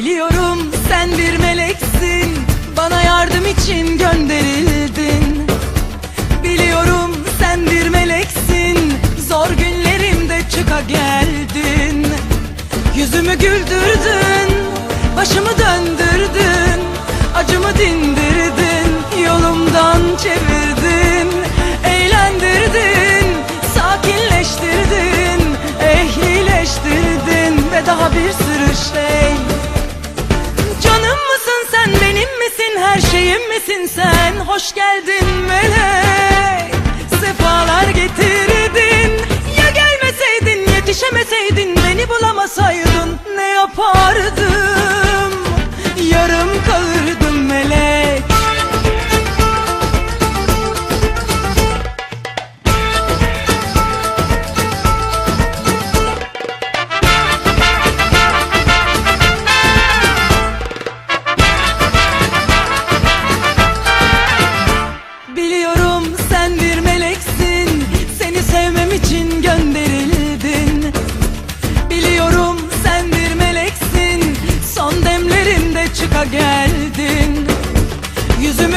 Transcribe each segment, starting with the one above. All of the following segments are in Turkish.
Biliyorum sen bir meleksin Bana yardım için gönderildin. Biliyorum sen bir meleksin Zor günlerimde çıka geldin. Yüzümü güldürdün Başımı döndürdün Acımı dindirdin Yolumdan çevirdin. Eğlendirdin Sakinleştirdin Ehlileştirdin Ve daha bir sürü şey her şeyim misin sen? Hoş geldin melek. Sefalar getirdin. Ya gelmeseydin yetişemeseydin Beni bulamasaydın ne yapardım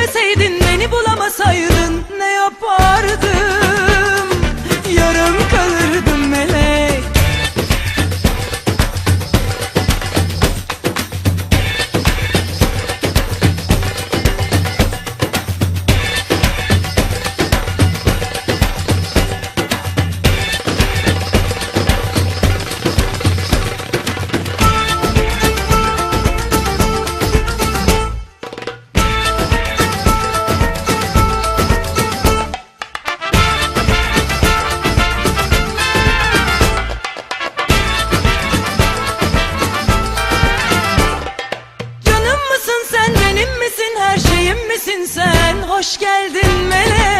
Sevmeseydin beni bulamasaydın ne yapardım? Yarım Benim misin her şeyim misin sen? Hoş geldin melek.